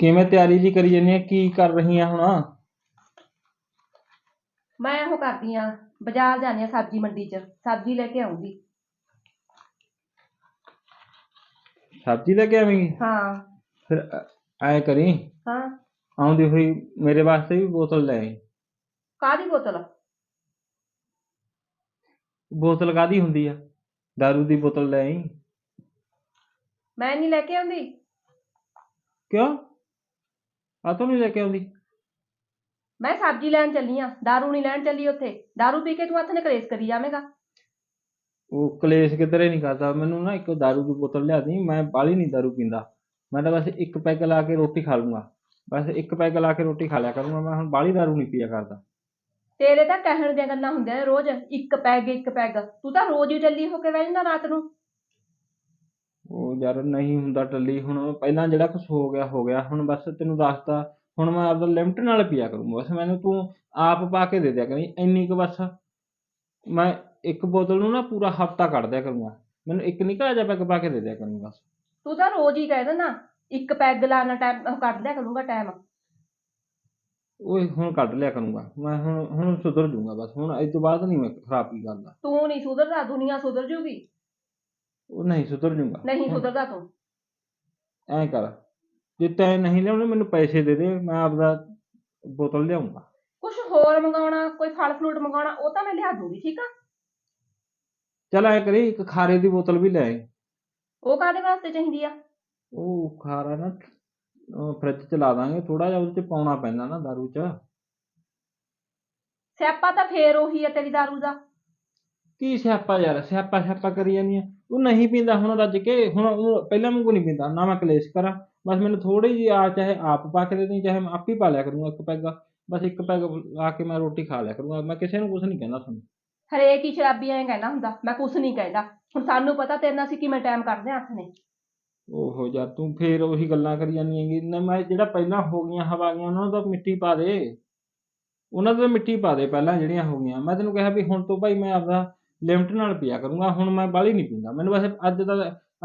ਕਿਵੇਂ ਤਿਆਰੀ ਜੀ ਕਰੀ ਜਾਂਦੀ ਆ? ਕੀ ਕਰ ਰਹੀ ਆ ਹੁਣ? ਮੈਂ ਉਹ ਕਰਦੀ ਆ ਬਾਜ਼ਾਰ ਜਾਂਦੀ ਆ ਸਬਜ਼ੀ ਮੰਡੀ 'ਚ ਸਬਜ਼ੀ ਲੈ ਕੇ ਆਉਂਗੀ। ਸਬਜ਼ੀ ਲੈ ਕੇ ਆਵੇਂਗੀ? ਹਾਂ। ਫਿਰ ਐ ਕਰੀ ਹਾਂ। ਆਉਂਦੀ ਹੋਈ ਮੇਰੇ ਵਾਸਤੇ ਵੀ ਬੋਤਲ ਲੈ ਆਈ। ਕਾਹਦੀ ਬੋਤਲ? ਬੋਤਲ ਕਾਦੀ ਹੁੰਦੀ ਆ? ਦਾਰੂ ਦੀ ਬੋਤਲ ਲੈ ਆਈ। ਮੈਂ ਨਹੀਂ ਲੈ ਕੇ ਆਉਂਦੀ। ਕਿਉਂ? ਆ ਤੂੰ ਨਹੀਂ ਲੈ ਕੇ ਆਉਂਦੀ। ਮੈਂ ਸਬਜ਼ੀ ਲੈਣ ਚੱਲੀ ਆ ਦਾਰੂ ਨਹੀਂ ਲੈਣ ਚੱਲੀ ਉੱਥੇ। ਦਾਰੂ ਪੀ ਕੇ ਤੂੰ ਹੱਥ ਨੇ ਕਲੇਸ਼ ਕਰੀ ਜਾਵੇਂਗਾ। ਉਹ ਕਲੇਸ਼ ਕਿਧਰੇ ਨਹੀਂ ਕਰਦਾ। ਮੈਨੂੰ ਨਾ ਇੱਕ ਦਾਰੂ ਦੀ ਬੋਤਲ ਲਿਆ ਦੀ। ਮੈਂ ਬਾਲੀ ਨਹੀਂ ਦਾਰੂ ਪੀਂਦਾ। ਮੈਂ ਤਾਂ ਬਸ ਇੱਕ ਪੈਗ ਲਾ ਕੇ ਰੋਟੀ ਖਾ ਲੂੰਗਾ। ਬਸ ਇੱਕ ਪੈਗ ਲਾ ਕੇ ਰੋਟੀ ਖਾ ਲਿਆ ਕਰੂੰਗਾ। ਮੈਂ ਹੁਣ ਬਾਲੀ ਦਾਰੂ ਨਹੀਂ ਪੀਆ ਕਰਦਾ। ਤੇਰੇ ਤਾਂ ਕਹਿਣ ਦੀਆਂ ਗੱਲਾਂ ਹੁੰਦੀਆਂ ਨੇ ਰੋਜ਼। ਇੱਕ ਪੈਗ ਇੱਕ ਪੈਗ। ਤੂੰ ਤਾਂ ਰੋਜ਼ ਹੀ ਟੱਲੀ ਹੋ ਕੇ ਬਹਿ ਜਾਂਦਾ ਰਾਤ ਨੂੰ। ਉਹ ਯਾਰ ਨਹੀਂ ਹੁੰਦਾ ਟੱਲੀ ਹੁਣ ਪਹਿਲਾਂ ਜਿਹੜਾ ਕੁਝ ਹੋ ਗਿਆ ਹੋ ਗਿਆ ਹੁਣ ਬਸ ਤੈਨੂੰ ਦੱਸਤਾ ਹੁਣ ਮੈਂ ਆਪਦਾ ਲਿਮਟ ਨਾਲ ਪੀਆ ਕਰੂੰਗਾ ਬਸ ਮੈਨੂੰ ਤੂੰ ਆਪ ਪਾ ਕੇ ਦੇ ਦਿਆ ਕਰੀ ਇੰਨੀ ਕੁ ਬਸ। ਮੈਂ ਇੱਕ ਬੋਤਲ ਨੂੰ ਨਾ ਪੂਰਾ ਹਫਤਾ ਕੱਢ ਦਿਆ ਕਰੂੰਗਾ ਮੈਨੂੰ ਇੱਕ ਨਿੱਕਾ ਜਿਹਾ ਪੈਗ ਪਾ ਕੇ ਦੇ ਦਿਆ ਕਰੂੰਗਾ ਬਸ। ਤੂੰ ਤਾਂ ਰੋਜ਼ ਹੀ ਕਹਿ ਦਿੰਦਾ ਇੱਕ ਪੈਗ ਲਾਣਾ ਟਾਈਮ ਕੱਢ ਲਿਆ ਕਰੂੰਗਾ ਟਾਈਮ ਓਏ ਹੁਣ ਕੱਢ ਲਿਆ ਕਰੂੰਗਾ ਮੈਂ ਹੁਣ ਹੁਣ ਸੁਧਰ ਜੂੰਗਾ ਬਸ ਹੁਣ ਇਸ ਤੋਂ ਬਾਅਦ ਨਹੀਂ ਮੈਂ ਖਰਾਬੀ ਕਰਦਾ ਤੂੰ ਨਹੀਂ ਸੁਧਰਦਾ ਦੁਨੀਆ ਸੁਧਰ ਜੂਗੀ। ਉਹ ਨਹੀਂ ਸੁਧਰ ਜੂੰਗਾ। ਨਹੀਂ ਸੁਧਰਦਾ ਤੂੰ। ਐਂ ਕਰ ਜੇ ਤੈਂ ਨਹੀਂ ਲਿਆਉਣੇ ਮੈਨੂੰ ਪੈਸੇ ਦੇ ਦੇ ਮੈਂ ਆਪਦਾ ਬੋਤਲ ਲਿਆਉਂਗਾ। ਕੁਝ ਹੋਰ ਮੰਗਾਉਣਾ ਕੋਈ ਫਲ ਫਰੂਟ ਮੰਗਾਉਣਾ ਉਹ ਤਾਂ ਮੈਂ ਲਿਆ ਦੂੰਗੀ ਠੀਕ ਆ? ਚੱਲ ਐ ਕਰੀ ਇੱਕ ਖਾਰੇ ਦੀ ਬੋਤਲ ਵੀ ਲੈ ਆਈ। ਉਹ ਕਾਹਦੇ ਵਾਸਤੇ ਚਾਹੀਦੀ ਆ? ਉਹ ਖਾਰਾ ਨਾ ਫ੍ਰਿਜ ਚ ਲਾ ਦਾਂਗੇ ਥੋੜਾ ਜਿਹਾ ਉਹਦੇ ਚ ਪਾਉਣਾ ਪੈਂਦਾ ਨਾ ਦਾਰੂ ਚ। ਸਿਆਪਾ ਤਾਂ ਫੇਰ ਉਹੀ ਆ ਤੇਰੀ ਦਾਰੂ ਦਾ। ਕੀ ਸਿਆਪਾ ਯਾਰ ਸਿਆਪਾ ਸਿਆਪਾ ਕਰੀ ਜਾਂਦੀ ਆ। ਉਹ ਨਹੀਂ ਪੀਂਦਾ ਹੁਣ ਰੱਜ ਕੇ ਹੁਣ ਉਹ ਪਹਿਲਾਂ ਵਾਂਗੂ ਨਹੀਂ ਪੀਂਦਾ ਨਾ ਮੈਂ ਕਲੇਸ਼ ਕਰਾਂ। ਬਸ ਮੈਨੂੰ ਥੋੜੀ ਜਿਹੀ ਆ ਚਾਹੇ ਆਪ ਪਾ ਕੇ ਦੇ ਦੇਣੀ ਚਾਹੇ ਮੈਂ ਆਪ ਹੀ ਪਾ ਲਿਆ ਕਰੂੰਗਾ ਇੱਕ ਪੈਗ। ਬਸ ਇੱਕ ਪੈਗ ਲਾ ਕੇ ਮੈਂ ਰੋਟੀ ਖਾ ਲਿਆ ਕਰੂੰਗਾ। ਮੈਂ ਕਿਸੇ ਨੂੰ ਕੁਝ ਨਹੀਂ ਕਹਿੰਦਾ ਤੁਹਾਨੂੰ। ਹਰੇਕ ਹੀ ਸ਼ਰਾਬੀ ਐਂ ਕਹਿੰਦਾ ਹੁੰਦਾ ਮੈਂ ਕੁਛ ਨਹੀਂ ਕਹਿੰਦਾ। ਹੁਣ ਸਾਨੂੰ ਪਤਾ ਤੇਰੇ ਨਾਲ ਅਸੀਂ ਕਿਵੇਂ ਟਾਈਮ ਹਾਂ ਹੱਥ ਨੇ। ਓਹੋ ਯਾਰ ਤੂੰ ਫੇਰ ਉਹੀ ਗੱਲਾਂ ਕਰੀ ਜਾਂਦੀ ਹੈਗੀ। ਨਾ ਮੈਂ ਜਿਹੜਾ ਪਹਿਲਾਂ ਹੋ ਗਈਆਂ ਹਵਾ ਗਈਆਂ ਉਹਨਾਂ ਤਾਂ ਮਿੱਟੀ ਪਾ ਦੇ। ਉਹਨਾਂ ਤੋਂ ਮਿੱਟੀ ਪਾ ਦੇ ਪਹਿਲਾਂ ਜਿਹੜੀਆਂ ਹੋ ਗਈਆਂ। ਮੈਂ ਤੈਨੂੰ ਕਿਹਾ ਵੀ ਹੁਣ ਤੋਂ ਭਾਈ ਮੈਂ ਆਪਦਾ ਲਿਮਟ ਨਾਲ ਪੀਆ ਕਰੂੰਗਾ ਹੁਣ ਮੈਂ ਬਾਹਲੀ ਨਹੀਂ ਪੀਂਦਾ। ਮੈਨੂੰ ਬਸ ਅੱਜ ਦਾ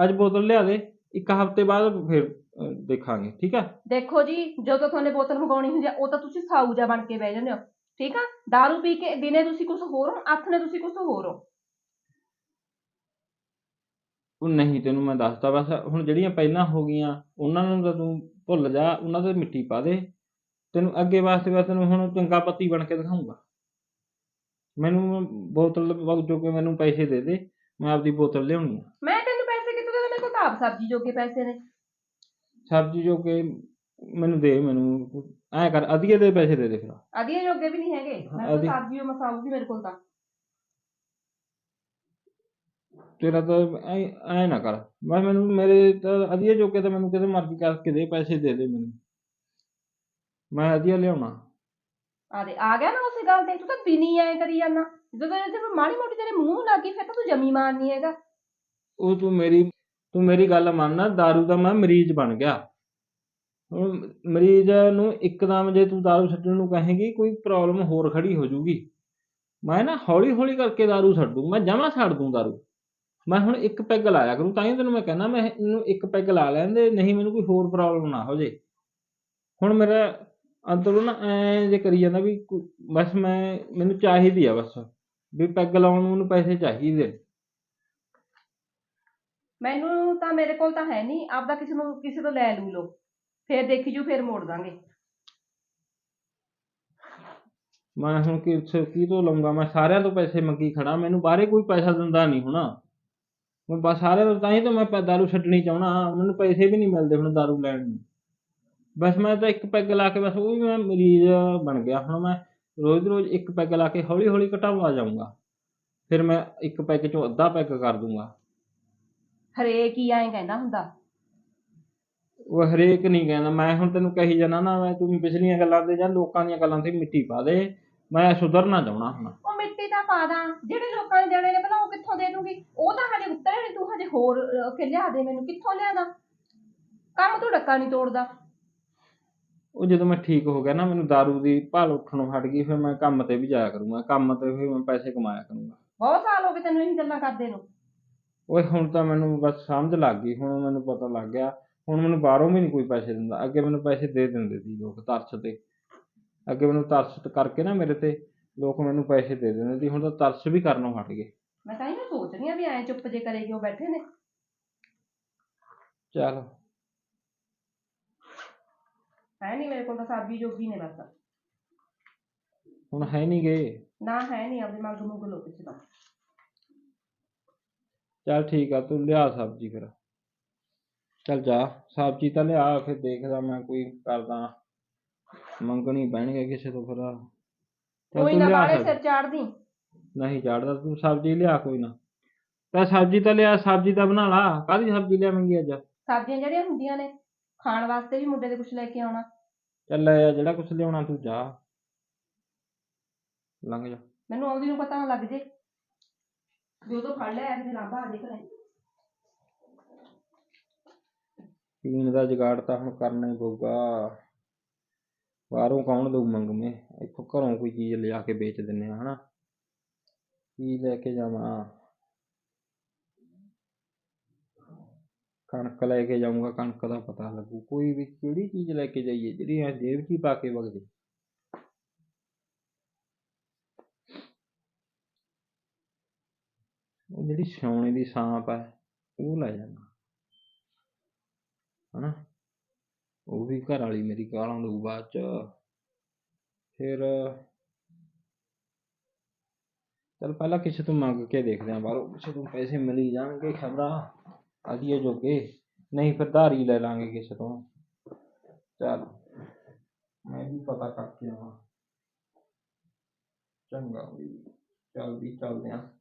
ਅੱਜ ਬੋਤਲ ਲਿਆ ਦੇ ਇੱਕ ਹਫ਼ਤੇ ਬਾਅਦ ਫਿਰ ਦੇਖਾਂਗੇ ਠੀਕ ਆ? ਦੇਖੋ ਜੀ ਜਦੋਂ ਤੁਹਾਨੂੰ ਬੋਤਲ ਮੰਗਾਉਣੀ ਹੁੰਦੀ ਆ ਉਹ ਤਾਂ ਤੁਸੀਂ ਸਾਊ ਜਿਹਾ ਬਣ ਕੇ ਬਹਿ ਜਾਂਦੇ ਹੋ ਠੀਕ ਆ? ਦਾਰੂ ਪੀ ਕੇ ਦਿਨੇ ਤੁਸੀਂ ਕੁਝ ਹੋਰ ਹੋ ਨੇ ਤੁਸੀਂ ਕੁਝ ਹੋਰ ਹੋ। ਉਹ ਨਹੀਂ ਤੈਨੂੰ ਮੈਂ ਦੱਸਤਾ ਬਸ ਹੁਣ ਜਿਹੜੀਆਂ ਪਹਿਲਾਂ ਹੋ ਗਈਆਂ ਉਹਨਾਂ ਨੂੰ ਤਾਂ ਤੂੰ ਭੁੱਲ ਜਾ ਉਹਨਾਂ ਤੇ ਮਿੱਟੀ ਪਾ ਦੇ। ਤੈਨੂੰ ਅੱਗੇ ਵਾਸਤੇ ਬਸ ਤੈਨੂੰ ਹੁਣ ਚੰਗਾ ਪੱਤੀ ਬਣ ਕੇ ਦਿਖਾਊਂਗਾ। ਮੈਨੂੰ ਬੋਤਲ ਵਗ ਕੇ ਮੈਨੂੰ ਪੈਸੇ ਦੇ ਦੇ ਮੈਂ ਆਪਦੀ ਬੋਤਲ ਲਿਆਉਣੀ ਆ। ਮੈਂ ਤੈਨੂੰ ਪੈਸੇ ਕਿੱਥੋਂ ਦੇ ਮੇਰੇ ਕੋਲ ਤਾਂ ਆਪ ਸਬਜ਼ੀ ਜੋਗੇ ਪੈਸੇ ਨੇ। ਸਬਜ਼ੀ ਜੋ ਕਿ ਮੈਨੂੰ ਦੇ ਮੈਨੂੰ ਐ ਕਰ ਅਧੀਏ ਦੇ ਪੈਸੇ ਦੇ ਦੇ ਫਿਰ। ਅਧੀਏ ਜੋਗੇ ਵੀ ਨਹੀਂ ਹੈਗੇ। ਮੈਂ ਤਾਂ ਅਧੀ- ਸਬਜ਼ੀ ਉਹ ਮਸਾਊਗੀ ਮੇਰੇ ਕੋਲ ਤਾਂ। ਤੇਰਾ ਤਾਂ ਐ ਐ ਨਾ ਕਰ। ਬਸ ਮੈਨੂੰ ਮੇਰੇ ਤਾਂ ਅਧੀਏ ਜੋ ਕਿ ਤਾਂ ਮੈਨੂੰ ਕਿਤੇ ਮਰਜ਼ੀ ਕਰਕੇ ਦੇ ਪੈਸੇ ਦੇ ਦੇ ਮੈਨੂੰ। ਮੈਂ ਅਧੀਆ ਲਿਆਉਣਾ। ਆ ਦੇ ਆ ਗਿਆ ਨਾ ਉਸੇ ਗੱਲ ਤੇ ਤੂੰ ਤਾਂ ਬਿਨੀ ਐ ਕਰੀ ਜਾਂਦਾ। ਜਦੋਂ ਤੇ ਮਾੜੀ ਮੋਟੀ ਤੇਰੇ ਮੂੰਹ ਲੱਗੀ, ਫਿਰ ਤਾਂ ਤੂੰ ਜਮੀ ਮਾਰਨੀ ਹੈਗਾ। ਉਹ ਤੂੰ ਮੇਰੀ ਤੂੰ ਮੇਰੀ ਗੱਲ ਮੰਨ ਦਾਰੂ ਦਾ ਮੈਂ ਮਰੀਜ਼ ਬਣ ਗਿਆ। ਹੁਣ ਮਰੀਜ਼ ਨੂੰ ਇੱਕਦਮ ਜੇ ਤੂੰ ਦਾਰੂ ਛੱਡਣ ਨੂੰ ਕਹੇਂਗੀ, ਕੋਈ ਪ੍ਰੋਬਲਮ ਹੋਰ ਖੜੀ ਹੋ ਜਾਊਗੀ। ਮੈਂ ਨਾ ਹੌਲੀ ਹੌਲੀ ਕਰਕੇ ਦਾਰੂ ਛੱਡੂ, ਮੈਂ ਜਮਾ ਛੱਡ ਦੂੰ ਦਾਰੂ। ਮੈਂ ਹੁਣ ਇੱਕ ਪੈਗ ਲਾਇਆ ਕਰੂੰ, ਤਾਂ ਹੀ ਤੈਨੂੰ ਮੈਂ ਕਹਿੰਦਾ ਮੈਂ ਇਹਨੂੰ ਇੱਕ ਪੈਗ ਲਾ ਲੈਂਦੇ ਨਹੀਂ ਮੈਨੂੰ ਕੋਈ ਹੋਰ ਪ੍ਰੋਬਲਮ ਨਾ ਹੋ ਜੇ। ਹੁਣ ਮੇਰਾ ਅੰਦਰੋਂ ਨਾ ਐ ਜੇ ਕਰੀ ਜਾਂਦਾ ਵੀ ਕੋ- ਬਸ ਮੈਂ ਮੈਨੂੰ ਚਾਹੀਦੀ ਆ ਬਸ ਵੀ ਪੈਗ ਲਾਉਣ ਨੂੰ ਮੈਨੂੰ ਪੈਸੇ ਚਾਹੀਦੇ। ਮੈਨੂੰ ਤਾਂ ਮੇਰੇ ਕੋਲ ਤਾਂ ਹੈ ਨਹੀਂ ਆਪਦਾ ਕਿਸੇ ਨੂੰ ਕਿਸੇ ਤੋਂ ਲੈ ਲੂ ਲੋ ਫੇਰ ਦੇਖੀ ਜੂ ਫੇਰ ਮੋੜ ਦਾਂਗੇ। ਮੈਂ ਹੁਣ ਕੀ ਕੀ ਤੋਂ ਲਵਾਂਗਾ ਮੈਂ ਸਾਰਿਆਂ ਤੋਂ ਪੈਸੇ ਮੰਗੀ ਖੜਾ ਮੈਨੂੰ ਬਾਹਰੇ ਕੋਈ ਪੈਸਾ ਦਿੰਦਾ ਨਹੀਂ ਹੁਣ। ਮੈਂ ਬਸ ਸਾਰਿਆਂ ਤੋਂ ਤਾਂ ਹੀ ਤਾਂ ਮੈਂ ਪ- ਦਾਰੂ ਛੱਡਣੀ ਚਾਹਣਾ ਮੈਨੂੰ ਪੈਸੇ ਵੀ ਨਹੀਂ ਮਿਲਦੇ ਹੁਣ ਦਾਰੂ ਲੈਣ ਨੂੰ। ਬਸ ਮੈਂ ਤਾਂ ਇੱਕ ਪੈਗ ਲਾ ਕੇ ਬਸ ਉਹ ਵੀ ਮੈਂ ਮਰੀਜ਼ ਬਣ ਗਿਆ। ਹੁਣ ਮੈਂ ਰੋਜ਼ ਰੋਜ਼ ਇੱਕ ਪੈਗ ਲਾ ਕੇ ਹੌਲੀ ਹੌਲੀ ਘਟਾਉਂਦਾ ਜਾਊਂਗਾ। ਫਿਰ ਮੈਂ ਇੱਕ ਪੈਗ ਚੋਂ ਅੱਧਾ ਪੈਗ ਕਰ ਦੂੰਗਾ। ਹਰੇਕ ਹੀ ਐਂ ਕਹਿੰਦਾ ਹੁੰਦਾ। ਉਹ ਹਰੇਕ ਨਹੀਂ ਕਹਿੰਦਾ। ਮੈਂ ਹੁਣ ਤੈਨੂੰ ਕਹੀ ਜਾਣਾ ਨਾ ਮੈਂ ਤੂੰ ਪਿਛਲੀਆਂ ਗੱਲਾਂ ਤੇ ਜਾਂ ਲੋਕਾਂ ਦੀਆਂ ਗੱਲਾਂ ਤੇ ਮਿੱਟੀ ਪਾ ਦੇ। ਮੈਂ ਸੁਧਰਨਾ ਚਾਹਣਾ ਹੁਣ। ਉਹ ਮਿੱਟੀ ਤਾਂ ਪਾ ਦਾਂ। ਜਿਹੜੇ ਲੋਕਾਂ ਨੇ ਦੇਣੇ ਨੇ ਭਲਾ ਉਹ ਕਿੱਥੋਂ ਦੇ ਦੂੰਗੀ? ਉਹ ਤਾਂ ਹਜੇ ਉੱਤਰੇ ਨਹੀਂ ਤੂੰ ਹਜੇ ਹੋਰ ਅਹ, ਕਿ ਲਿਆ ਦੇ ਮੈਨੂੰ। ਕਿੱਥੋਂ ਲਿਆਦਾ? ਕੰਮ ਤੂੰ ਡੱਕਾ ਨਹੀਂ ਤੋੜਦਾ। ਉਹ ਜਦੋਂ ਮੈਂ ਠੀਕ ਹੋ ਗਿਆ ਨਾ ਮੈਨੂੰ दारू ਦੀ ਭਾਲ ਉੱਠਣੋਂ ਹਟ ਗਈ ਫਿਰ ਮੈਂ ਕੰਮ ਤੇ ਵੀ ਜਾਇਆ ਕਰੂੰਗਾ। ਕੰਮ ਤੇ ਫਿਰ ਮੈਂ ਪੈਸੇ ਕਮਾਇਆ ਕਰੂੰਗਾ। ਬਹੁਤ ਸਾਲ ਹੋ ਗਏ ਤੈਨੂੰ ਇਹ ਗੱਲਾਂ ਕਰਦੇ ਨੂੰ। ਓਏ ਹੁਣ ਤਾਂ ਮੈਨੂੰ ਬਸ ਸਮਝ ਲੱਗ ਗਈ ਹੁਣ ਮੈਨੂੰ ਪਤਾ ਲੱਗ ਗਿਆ। ਹੁਣ ਮੈਨੂੰ ਬਾਹਰੋਂ ਵੀ ਨਹੀਂ ਕੋਈ ਪੈਸੇ ਦਿੰਦਾ। ਅੱਗੇ ਮੈਨੂੰ ਪੈਸੇ ਦੇ ਦਿੰਦੇ ਸੀ ਲੋਕ ਤਰਸ ਤੇ। ਅੱਗੇ ਮੈਨੂੰ ਤਰਸ ਕਰਕੇ ਨਾ ਮੇਰੇ ਤੇ ਲੋਕ ਮੈਨੂੰ ਪੈਸੇ ਦੇ ਦਿੰਦੇ ਸੀ। ਹੁਣ ਤਾਂ ਤਰਸ ਵੀ ਕਰਨੋਂ ਹਟ ਗਏ। ਮੈਂ ਤਾਂ ਇਹ ਸੋਚ ਰਹੀ ਆ ਵੀ ਐਂ ਚੁੱਪ ਜੇ ਕਰੇ ਕਿਉਂ ਬੈਠੇ ਨੇ। ਚੱਲ। ਹੈ ਨਹੀਂ ਮੇਰੇ ਕੋਲ ਤਾਂ ਸਾਬੀ ਜੋਗੀ ਨੇ ਬਸ। ਹੁਣ ਹੈ ਨਹੀਂ ਗਏ ਨਾ ਹੈ ਨਹੀਂ ਆਪਣੀ ਮੰਗ ਮੁੰਗ ਲੋ ਕਿਸੇ ਦਾ ਚੱਲ ਠੀਕ ਆ ਤੂੰ ਲਿਆ ਸਬਜ਼ੀ ਫਿਰ। ਚੱਲ ਜਾ ਸਬਜ਼ੀ ਤਾਂ ਲਿਆ ਫਿਰ ਦੇਖਦਾ ਮੈਂ ਕੋਈ ਕਰਦਾ। ਮੰਗਣੀ ਪੈਣਗੇ ਕਿਸੇ ਤੋਂ ਫਿਰ। ਚੱਲ ਕੋਈ ਤੂੰ ਨਾ ਲਿਆ ਬਾਲੇ ਸਬਜ਼ੀ। ਸਿਰ ਚਾੜਦੀ? ਨਹੀਂ ਚੜਦਾ ਤੂੰ ਸਬਜ਼ੀ ਲਿਆ ਕੋਈ ਨਾ। ਤਾਂ ਸਬਜ਼ੀ ਤਾਂ ਲਿਆ ਸਬਜ਼ੀ ਤਾਂ ਬਣਾ ਲਾ। ਕਾਹਦੀ ਸਬਜ਼ੀ ਲਿਆਵੇਂਗੀ ਅੱਜ? ਸਬਜ਼ੀਆਂ ਜਿਹੜੀਆਂ ਹੁੰਦੀਆਂ ਨੇ। ਖਾਣ ਵਾਸਤੇ ਵੀ ਮੁੰਡੇ ਦੇ ਕੁਝ ਲੈ ਕੇ ਆਉਣਾ। ਚੱਲ ਲੈ ਆ ਜਿਹੜਾ ਕੁਛ ਲਿਆਉਣਾ ਤੂੰ ਜਾ। ਲੰਘ ਜਾ। ਮੈਨੂੰ ਆਉਂਦੀ ਨੂੰ ਪਤਾ ਨਾ ਲੱਗ ਜੇ। ਜੋ ਤੋਂ ਫੜ ਲਿਆ ਇਹਦੇ ਲਾਂਭਾ ਆ ਜੇ ਘਰੇ। ਪੀਣ ਦਾ ਜੁਗਾੜ ਤਾਂ ਹੁਣ ਕਰਨਾ ਹੀ ਪਊਗਾ। ਬਾਹਰੋਂ ਕੌਣ ਦਊ ਮੰਗਵੇਂ ਇੱਥੋਂ ਘਰੋਂ ਕੋਈ ਚੀਜ਼ ਲਿਆ ਕੇ ਵੇਚ ਦਿੰਨੇ ਆ ਹਨਾ। ਕੀ ਲੈ ਕੇ ਜਾਵਾਂ? ਕਣਕ ਲੈ ਕੇ ਜਾਊਂਗਾ, ਕਣਕ ਦਾ ਪਤਾ ਲੱਗੂ। ਕੋਈ ਵੀ ਕਿਹੜੀ ਚੀਜ਼ ਲੈ ਕੇ ਜਾਈਏ, ਜਿਹੜੀ ਐ ਜੇਬ 'ਚ ਹੀ ਪਾ ਕੇ ਵਗ ਜੇ। ਉਹ ਜਿਹੜੀ ਸੋਨੇ ਦੀ ਸਾਂਪ ਹੈ, ਉਹ ਲੈ ਜਾਣਾ। ਹਨਾ? ਉਹ ਵੀ ਘਰ ਵਾਲੀ ਮੇਰੀ ਗਾਲਾਂ ਦਊ ਬਾਅਦ ਚ। ਫਿਰ ਚਲ ਪਹਿਲਾਂ ਕਿਸੇ ਤੋਂ ਮੰਗ ਕੇ ਦੇਖਦੇ ਆਂ ਬਾਹਰੋਂ, ਕਿਸੇ ਤੋਂ ਪੈਸੇ ਮਿਲ ਹੀ ਜਾਣਗੇ ਖਬਰਾਂ ਆਦੀਏ ਜੋਗੇ ਨਹੀਂ ਫਿਰ ਧਾਰੀ ਲੈ ਲਾਂਗੇ ਕਿਸੇ ਤੋਂ ਚੱਲ ਮੈਂ ਵੀ ਪਤਾ ਕਰਕੇ ਆਵਾਂ ਚੰਗਾ ਵੀ ਚੱਲਦੀ ਚੱਲਦੇ ਆਂ